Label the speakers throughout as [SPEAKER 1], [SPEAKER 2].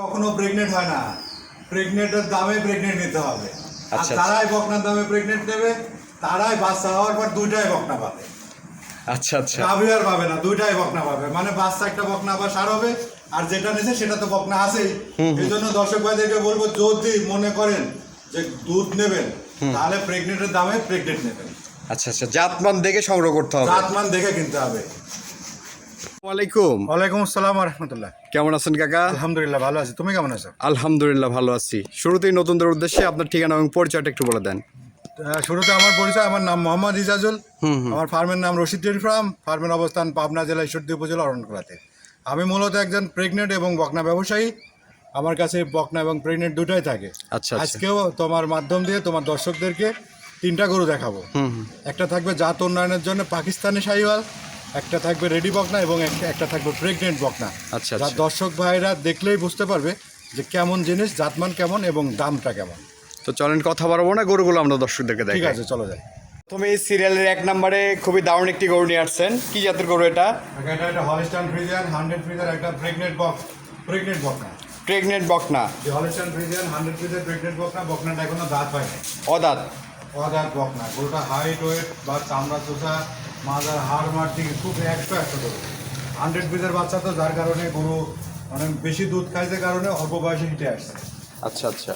[SPEAKER 1] কখনো প্রেগনেন্ট হয় না। প্রেগনেন্টের দামে প্রেগনেন্ট নিতে হবে। আর
[SPEAKER 2] আচ্ছা,
[SPEAKER 1] তারাই বকনার দামে প্রেগনেন্ট নেবে তারাই বাচ্চা হওয়ার পর দুইটাই বকনা পাবে।
[SPEAKER 2] আচ্ছা আচ্ছা।
[SPEAKER 1] গাভী আর পাবে না দুইটাই বকনা পাবে। মানে বাচ্চা একটা বকনা আবার সার হবে আর যেটা নিছে সেটা তো বকনা আছেই। এই জন্য দর্শক ভাইদেরকে বলব যদি মনে করেন যে দুধ নেবেন তাহলে প্রেগনেন্টের দামে প্রেগনেন্ট নেবেন।
[SPEAKER 2] আচ্ছা আচ্ছা। জাতমান দেখে সংগ্রহ করতে হবে।
[SPEAKER 1] জাতমান দেখে কিনতে হবে।
[SPEAKER 2] ওয়ালাইকুম।
[SPEAKER 1] ওয়ালাইকুম আসসালাম রহমতুল্লাহ।
[SPEAKER 2] কেমন আছেন কাকা?
[SPEAKER 1] আলহামদুলিল্লাহ ভালো আছি। তুমি কেমন আছো?
[SPEAKER 2] আলহামদুলিল্লাহ ভালো আছি। শুরুতেই নতুনদের উদ্দেশ্যে আপনার ঠিকানা এবং পরিচয়টা একটু বলে দেন।
[SPEAKER 1] শুরুতে আমার পরিচয় আমার নাম মোহাম্মদ ইজাজুল। আমার ফার্মের নাম রশিদ ফার্ম। ফার্মের অবস্থান পাবনা জেলা ঈশ্বরদী উপজেলা অরণকলাতে। আমি মূলত একজন প্রেগনেন্ট এবং বকনা ব্যবসায়ী। আমার কাছে বকনা এবং প্রেগনেন্ট দুটাই থাকে।
[SPEAKER 2] আচ্ছা, আচ্ছা।
[SPEAKER 1] আজকেও তোমার মাধ্যম দিয়ে তোমার দর্শকদেরকে তিনটা গরু দেখাবো। একটা থাকবে জাত উন্নয়নের জন্য পাকিস্তানি শাহিওয়াল একটা থাকবে রেডি বকনা এবং একটা- একটা থাকবে প্রেগনেন্ট বকনা।
[SPEAKER 2] আচ্ছা,
[SPEAKER 1] যা
[SPEAKER 2] আচ্ছা।
[SPEAKER 1] দর্শক ভাইরা দেখলেই বুঝতে পারবে যে কেমন জিনিস জাতমান কেমন এবং দামটা কেমন।
[SPEAKER 2] তো চলেন কথা বাড়াবো না গরুগুলো আমরা দর্শকদেরকে
[SPEAKER 1] ঠিক
[SPEAKER 2] দেখাই।
[SPEAKER 1] আছে চলো যাই।
[SPEAKER 2] তুমি এই সিরিয়ালের এক নম্বরে খুবই দারুণ একটি গরু নিয়ে আসছেন। কি জাতের গরু এটা?
[SPEAKER 1] এটা একটা হলিস্টান ফ্রিজিয়ান হান্ড্রেড ফ্রিজার একটা প্রেগনেন্ট বক্স প্রেগনেন্ট বকনা।
[SPEAKER 2] প্রেগনেন্ট বকনা।
[SPEAKER 1] Holstein Friesian hundred freezer pregnant বকনা বকনাটা এখনও দাঁত পায়নি
[SPEAKER 2] অদাত।
[SPEAKER 1] অদাঁত বকনা। গরুটা হাইট ওয়েট বা চামড়া চোষা মাজার হাড় মার দিকে খুব একশো একশো গরু হান্ড্রেড ফ্রিজার বাচ্চা তো যার কারণে গরু অনেক বেশি দুধ খাইছে কারণে অল্প বয়সে হিটে আসছে।
[SPEAKER 2] আচ্ছা আচ্ছা।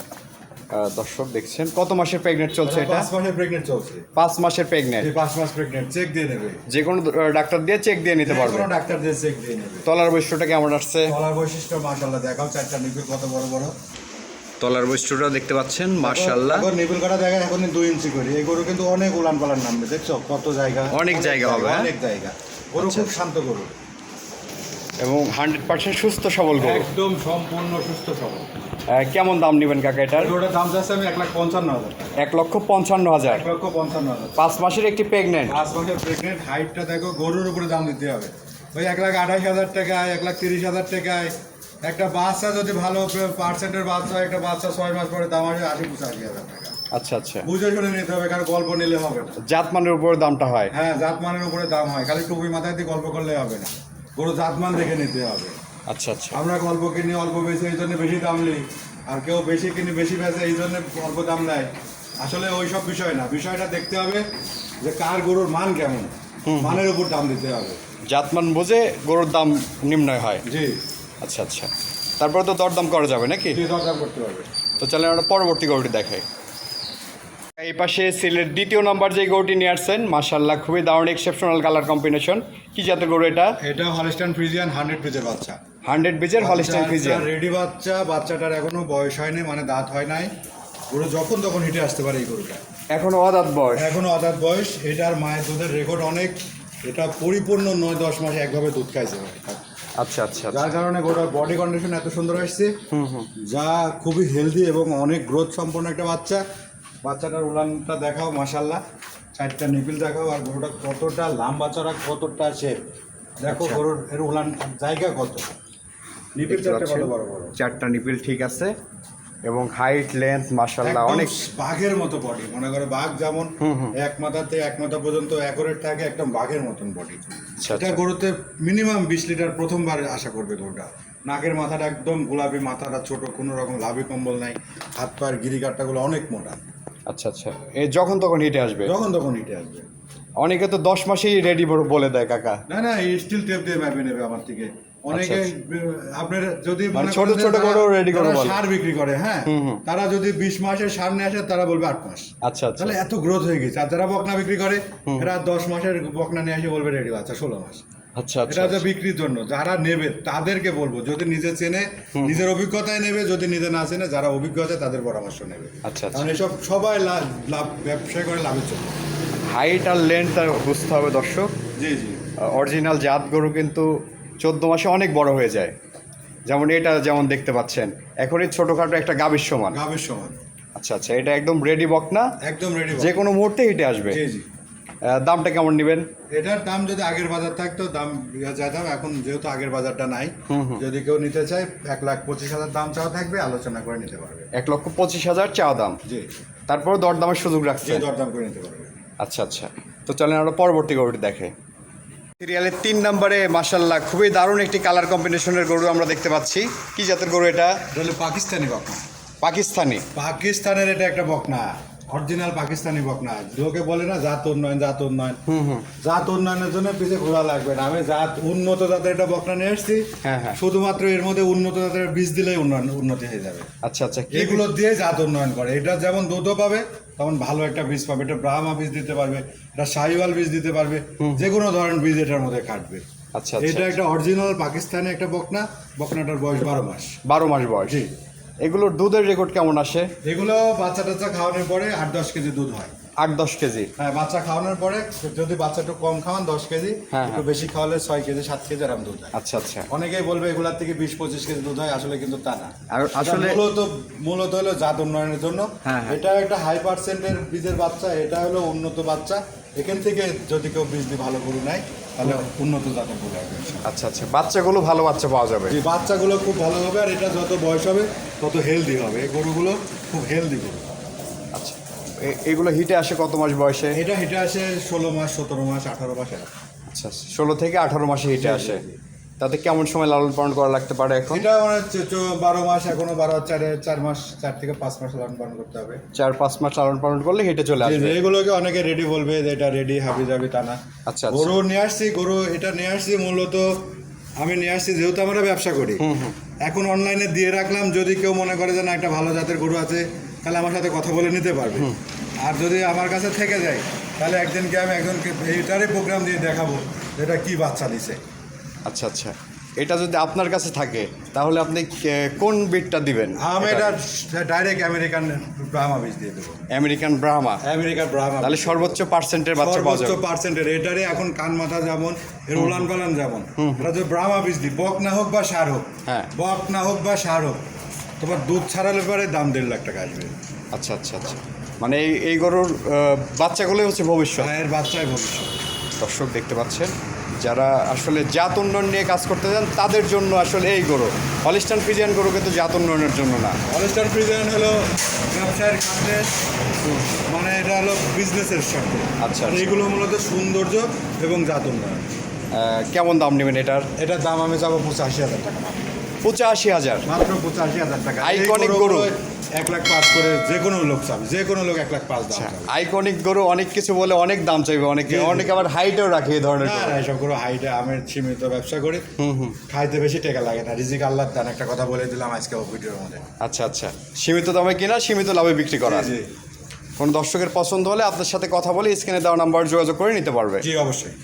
[SPEAKER 2] দর্শক দেখছেন কত মাসের প্রেগনেন্ট চলছে এটা?
[SPEAKER 1] পাঁচ মাসের প্রেগনেন্ট চলছে।
[SPEAKER 2] পাঁচ মাসের প্রেগনেন্ট
[SPEAKER 1] পাঁচ মাস প্রেগনেন্ট চেক দিয়ে নেবে।
[SPEAKER 2] যে কোনো ডাক্তার দিয়ে চেক দিয়ে নিতে পারবে।
[SPEAKER 1] কোনো ডাক্তার দিয়ে চেক দিয়ে নেবে।
[SPEAKER 2] তলার বৈশিষ্ট্যটা কেমন আসছে?
[SPEAKER 1] তলার বৈশিষ্ট্য মাসাল্লাহ দেখাও চারটা নিবিল কত বড় বড়।
[SPEAKER 2] তলার বৈশিষ্ট্যটা দেখতে পাচ্ছেন মার্শাল্লাহ
[SPEAKER 1] এখন নিবিল কাটা জায়গা এখন দুই ইঞ্চি করি। এই গরু কিন্তু অনেক উলান পালান নামবে দেখছ? কত জায়গা?
[SPEAKER 2] অনেক জায়গা হবে, হ্যাঁ?
[SPEAKER 1] অনেক জায়গা। গরু
[SPEAKER 2] আচ্ছা।
[SPEAKER 1] খুব শান্ত গরু।
[SPEAKER 2] এবং হান্ড্রেড পার্সেন্ট সুস্থ সবল গরু।
[SPEAKER 1] একদম সম্পূর্ণ সুস্থ সবল।
[SPEAKER 2] কেমন দাম নেবেন কাকা এটার?
[SPEAKER 1] দাম যাচ্ছে আমি এক লাখ পঞ্চান্ন হাজার
[SPEAKER 2] এক লক্ষ পঞ্চান্ন হাজার।
[SPEAKER 1] এক লক্ষ পঞ্চান্ন হাজার।
[SPEAKER 2] পাঁচ মাসের একটি প্রেগনেন্ট
[SPEAKER 1] পাঁচ মাসের প্রেগনেন্ট হাইটটা দেখো গরুর উপরে দাম দিতে হবে। ওই এক লাখ আঠাশ হাজার টাকায় এক লাখ তিরিশ হাজার টাকায় একটা বাচ্চা যদি ভালো পার্সেন্টের বাচ্চা হয়, একটা বাচ্চা ছয় মাস পরে দাম আসবে আশি পঁচাশি হাজার টাকা।
[SPEAKER 2] আচ্ছা আচ্ছা।
[SPEAKER 1] বুঝে শুনে নিতে হবে কারণ গল্প নিলে হবে না।
[SPEAKER 2] জাতমানের উপর দামটা হয়।
[SPEAKER 1] হ্যাঁ জাতমানের উপরে দাম হয়। খালি টুপি মাথায় দিয়ে গল্প করলে হবে না। গরু জাতমান দেখে নিতে হবে।
[SPEAKER 2] আচ্ছা আচ্ছা।
[SPEAKER 1] আমরা গল্প কিনি অল্প বেশি এই জন্য বেশি দাম নিই। আর কেউ বেশি কিনে বেশি বেঁচে এই জন্য অল্প দাম নেয়। আসলে ওই সব বিষয় না। বিষয়টা দেখতে হবে যে কার গরুর মান কেমন। মানের উপর দাম দিতে হবে।
[SPEAKER 2] জাতমান বুঝে গরুর দাম নিম্নয় হয়।
[SPEAKER 1] জি।
[SPEAKER 2] আচ্ছা আচ্ছা। তারপরে তো দরদাম করা যাবে নাকি?
[SPEAKER 1] দরদাম করতে হবে।
[SPEAKER 2] তো চলেন আমরা পরবর্তী গরুটি দেখাই। এই পাশে সিলের দ্বিতীয় নাম্বার যে গরুটি নিয়ে আসছেন মার্শাল্লাহ খুবই দারুণ এক্সেপশনাল কালার কম্বিনেশন কি জাতের গরু এটা?
[SPEAKER 1] এটা হলিস্টান ফ্রিজিয়ান হান্ড্রেড পিসের বাচ্চা।
[SPEAKER 2] হান্ড্রেড বিজের হলিস্টাইন ফিজিয়ান
[SPEAKER 1] রেডি বাচ্চা বাচ্চাটার এখনও বয়স হয়নি মানে দাঁত হয় নাই। গরু যখন তখন হিটে আসতে পারে এই গরুটা।
[SPEAKER 2] এখনও অদাত বয়স।
[SPEAKER 1] এখনও অদাত বয়স এটার মায়ের দুধের রেকর্ড অনেক। এটা পরিপূর্ণ নয় দশ মাসে একভাবে দুধ খাইছে
[SPEAKER 2] আচ্ছা আচ্ছা
[SPEAKER 1] যার কারণে গোটার বডি কন্ডিশন এত সুন্দর আসছে। যা খুবই হেলদি এবং অনেক গ্রোথ সম্পন্ন একটা বাচ্চা। বাচ্চাটার উলানটা দেখাও মাসাল্লাহ চারটা নিপিল দেখাও আর গরুটা কতটা লাম্বা চড়া কতটা শেপ দেখো
[SPEAKER 2] আচ্ছা।
[SPEAKER 1] গরুর এর উলান জায়গা কত। নিপিল চারটে কত? বড় বড়?
[SPEAKER 2] চারটা নিপিল ঠিক আছে। এবং হাইট লেন্থ মার্শাল্লাহ অনেক
[SPEAKER 1] বাঘের মতো বডি মনে করো বাঘ যেমন এক মাথা থেকে এক মাথা পর্যন্ত একরেট থাকে একদম বাঘের মতন বডি
[SPEAKER 2] সেটা।
[SPEAKER 1] গরুতে মিনিমাম বিশ লিটার প্রথমবার আশা করবে গরুটা। নাকের মাথাটা একদম গোলাপি মাথাটা ছোট কোনো রকম লাভি কম্বল নাই। হাত পায়ের গিরিকাট্টাগুলো অনেক মোটা।
[SPEAKER 2] আচ্ছা আচ্ছা। এ যখন তখন হিটে আসবে?
[SPEAKER 1] যখন তখন হিটে আসবে।
[SPEAKER 2] অনেকে তো দশ মাসেই রেডি বলে দেয় কাকা।
[SPEAKER 1] না না স্টিল টেপ দিয়ে মাপে নেবে আমার থেকে। অনেকে আপনার যদি
[SPEAKER 2] মানে ছোট ছোট গরু ready করে
[SPEAKER 1] সার বিক্রি করে হ্যাঁ? তারা যদি বিশ মাসের আসে তারা বলবে আট মাস।
[SPEAKER 2] আচ্ছা আচ্ছা।
[SPEAKER 1] তাহলে এত গ্রোথ হয়ে গেছে। আর যারা বকনা বিক্রি করে এরা দশ মাসের বকনা নিয়ে আসে বলবে রেডি বাচ্চা ষোলো মাস।
[SPEAKER 2] আচ্ছা আচ্ছা
[SPEAKER 1] এটা হচ্ছে বিক্রির জন্য। যারা নেবে তাদেরকে বলব যদি নিজে চেনে নিজের অভিজ্ঞতায় নেবে যদি নিজে না চেনে যারা অভিজ্ঞতা তাদের পরামর্শ নেবে।
[SPEAKER 2] আচ্ছা আচ্ছা।
[SPEAKER 1] কারণ এসব সবাই লাভ লাভ ব্যবসা করে লাভের জন্য।
[SPEAKER 2] হাইট আর লেন্থ বুঝতে হবে দর্শক।
[SPEAKER 1] জি জি।
[SPEAKER 2] অরিজিনাল জাত গরু কিন্তু চোদ্দ মাসে অনেক বড় হয়ে যায়। যেমন এটা যেমন দেখতে পাচ্ছেন। এখন এই ছোটোখাটো একটা গাভীর সমান।
[SPEAKER 1] গাভের সমান।
[SPEAKER 2] আচ্ছা আচ্ছা এটা একদম রেডি বক না?
[SPEAKER 1] একদম রেডি
[SPEAKER 2] যে কোনো মুহূর্তে হিটে আসবে।
[SPEAKER 1] জি জি।
[SPEAKER 2] দামটা কেমন নেবেন?
[SPEAKER 1] এটার দাম যদি আগের বাজার থাকতো দাম যেতাম এখন যেহেতু আগের বাজারটা নাই যদি কেউ নিতে চায় এক লাখ পঁচিশ হাজার দাম চাওয়া থাকবে আলোচনা করে নিতে পারবে।
[SPEAKER 2] এক লক্ষ পঁচিশ হাজার চাওয়া দাম।
[SPEAKER 1] জি।
[SPEAKER 2] তারপরে দরদামের সুযোগ রাখছে
[SPEAKER 1] দরদাম করে নিতে পারবে।
[SPEAKER 2] আচ্ছা আচ্ছা। তো চলেন আমরা পরবর্তী গরুটি দেখে। সিরিয়ালের তিন নম্বরে মাসাল্লাহ খুবই দারুণ একটি কালার কম্বিনেশনের গরু আমরা দেখতে পাচ্ছি। কি জাতের গরু এটা?
[SPEAKER 1] হলো পাকিস্তানি বকনা।
[SPEAKER 2] পাকিস্তানি।
[SPEAKER 1] পাকিস্তানের এটা একটা বকনা অরিজিনাল পাকিস্তানি বকনা। লোকে বলে না জাত উন্নয়ন জাত উন্নয়ন। জাত উন্নয়নের জন্য পিছিয়ে ঘোরা লাগবে না। আমি জাত উন্নত জাতের একটা বকনা নিয়ে এসেছি
[SPEAKER 2] হ্যাঁ, হ্যাঁ।
[SPEAKER 1] শুধুমাত্র এর মধ্যে উন্নত জাতের বীজ দিলেই উন্নয়ন উন্নতি হয়ে যাবে।
[SPEAKER 2] আচ্ছা আচ্ছা
[SPEAKER 1] এগুলো দিয়ে জাত উন্নয়ন করে। এটা যেমন দুধও পাবে তেমন ভালো একটা বীজ পাবে এটা ব্রাহ্মা বীজ দিতে পারবে এটা সাহিওয়াল বীজ দিতে পারবে যে কোনো ধরনের বীজ এটার মধ্যে কাটবে।
[SPEAKER 2] আচ্ছা
[SPEAKER 1] এটা
[SPEAKER 2] আচ্ছা
[SPEAKER 1] একটা অরিজিনাল পাকিস্তানে একটা বকনা বকনাটার বয়স বারো মাস।
[SPEAKER 2] বারো মাস বয়স।
[SPEAKER 1] জি।
[SPEAKER 2] এগুলোর দুধের রেকর্ড কেমন আসে?
[SPEAKER 1] এগুলো বাচ্চা টাচ্চা খাওয়ানোর পরে আট দশ কেজি দুধ হয়।
[SPEAKER 2] আট দশ কেজি।
[SPEAKER 1] হ্যাঁ বাচ্চা খাওয়ানোর পরে যদি বাচ্চা একটু কম খাওয়ান দশ কেজি
[SPEAKER 2] হ্যাঁ,
[SPEAKER 1] একটু বেশি খাওয়ালে ছয় কেজি সাত কেজি আরাম দুধ হয়।
[SPEAKER 2] আচ্ছা আচ্ছা।
[SPEAKER 1] অনেকেই বলবে এগুলার থেকে বিশ পঁচিশ কেজি দুধ হয় আসলে কিন্তু তা না।
[SPEAKER 2] আসলে
[SPEAKER 1] মূলত মূলত হলো জাত উন্নয়নের জন্য।
[SPEAKER 2] হ্যাঁ, হ্যাঁ।
[SPEAKER 1] এটা একটা হাই পার্সেন্টের বীজের বাচ্চা এটা হলো উন্নত বাচ্চা। এখান থেকে যদি কেউ বীজ দিয়ে ভালো গরু নেয় তাহলে উন্নত জাতের গরু হবে
[SPEAKER 2] আচ্ছা আচ্ছা। বাচ্চাগুলো ভালো বাচ্চা পাওয়া যাবে।
[SPEAKER 1] এই বাচ্চাগুলো খুব ভালো হবে আর এটা যত বয়স হবে তত হেলদি হবে। এই গরুগুলো খুব হেলদি গরু।
[SPEAKER 2] এগুলো হিটে আসে কত মাস বয়সে?
[SPEAKER 1] এটা হেঁটে আসে ষোলো মাস সতেরো মাস আঠারো মাস এরকম।
[SPEAKER 2] আচ্ছা ষোলো থেকে আঠারো মাসে হিটে আসে। তাতে কেমন সময় লালন পালন করা লাগতে পারে এখন?
[SPEAKER 1] এটা মানে বারো মাস এখনও বারো চারে চার মাস চার থেকে পাঁচ মাস লালন পালন করতে হবে।
[SPEAKER 2] চার পাঁচ মাস লালন পালন করলে হেঁটে চলে আসবে।
[SPEAKER 1] এগুলোকে অনেকে রেডি বলবে যে এটা রেডি হাবি যাবি তা না।
[SPEAKER 2] আচ্ছা, আচ্ছা।
[SPEAKER 1] গরু নিয়ে আসছি গরু এটা নিয়ে আসছি মূলত আমি নিয়ে আসছি যেহেতু আমরা ব্যবসা করি। এখন অনলাইনে দিয়ে রাখলাম যদি কেউ মনে করে যে না একটা ভালো জাতের গরু আছে তাহলে আমার সাথে কথা বলে নিতে পারবে। আর যদি আমার কাছে থেকে যায় তাহলে একদিনকে আমি একজনকে এইটারই প্রোগ্রাম দিয়ে দেখাবো এটা কি বাচ্চা দিছে
[SPEAKER 2] আচ্ছা আচ্ছা। এটা যদি আপনার কাছে থাকে তাহলে আপনি কোন বিটটা দিবেন?
[SPEAKER 1] আমি এটা ডাইরেক্ট আমেরিকান ব্রাহ্মা বীজ দিয়ে দেবো।
[SPEAKER 2] আমেরিকান ব্রাহ্মা
[SPEAKER 1] আমেরিকান ব্রাহ্মা
[SPEAKER 2] তাহলে সর্বোচ্চ পার্সেন্টের বাচ্চা পাওয়া
[SPEAKER 1] সর্বোচ্চ পার্সেন্টের এটারে এখন কান মাথা যেমন এর উলান পালান যেমন। এটা যদি ব্রাহ্মা বীজ দিই বক না হোক বা সার হোক
[SPEAKER 2] হ্যাঁ।
[SPEAKER 1] বক না হোক বা সার হোক তোমার দুধ ছাড়ালে পরে দাম দেড় লাখ টাকা আসবে।
[SPEAKER 2] আচ্ছা আচ্ছা আচ্ছা। মানে এই এই গরুর বাচ্চাগুলোই হচ্ছে ভবিষ্যৎ।
[SPEAKER 1] ভাইয়ের বাচ্চাই ভবিষ্যৎ।
[SPEAKER 2] দর্শক দেখতে পাচ্ছেন যারা আসলে জাত উন্নয়ন নিয়ে কাজ করতে চান তাদের জন্য আসলে এই গরু। হলিস্টান ফিজিয়ান গরু কিন্তু জাত উন্নয়নের জন্য না।
[SPEAKER 1] অলস্টার প্রিজন হলো ব্যবসায়ের খাতে মানে এটা হলো বিজনেসের সাথে।
[SPEAKER 2] আচ্ছা, আচ্ছা।
[SPEAKER 1] এগুলো মূলত সৌন্দর্য এবং জাত উন্নয়ন।
[SPEAKER 2] কেমন দাম নেবেন এটার?
[SPEAKER 1] এটার দাম আমি যাব পঁচাশি হাজার টাকা।
[SPEAKER 2] পঁচাশি হাজার।
[SPEAKER 1] মাত্র পঁচাশি হাজার টাকা।
[SPEAKER 2] Iconic গরু।
[SPEAKER 1] এক লাখ পাঁচ করে যে কোনো লোক চাবে যে কোনো লোক এক লাখ পাঁচ দাম
[SPEAKER 2] আচ্ছা আইকনিক গরু অনেক কিছু বলে অনেক দাম চাইবে অনেকে। অনেকে আবার হাইটেও রাখে এই ধরনের
[SPEAKER 1] না
[SPEAKER 2] গরু।
[SPEAKER 1] হাইটে আমের সীমিত ব্যবসা করি। খাইতে বেশি টাকা লাগে না। রিজিক আল্লাহ দান একটা কথা বলে দিলাম আজকে ভিডিওর মধ্যে।
[SPEAKER 2] আচ্ছা আচ্ছা। সীমিত দামে কিনা সীমিত লাভে বিক্রি করা। কোনো দর্শকের পছন্দ হলে আপনার সাথে কথা বলে স্ক্রিনে দেওয়া নাম্বার যোগাযোগ করে নিতে পারবে।
[SPEAKER 1] জি অবশ্যই।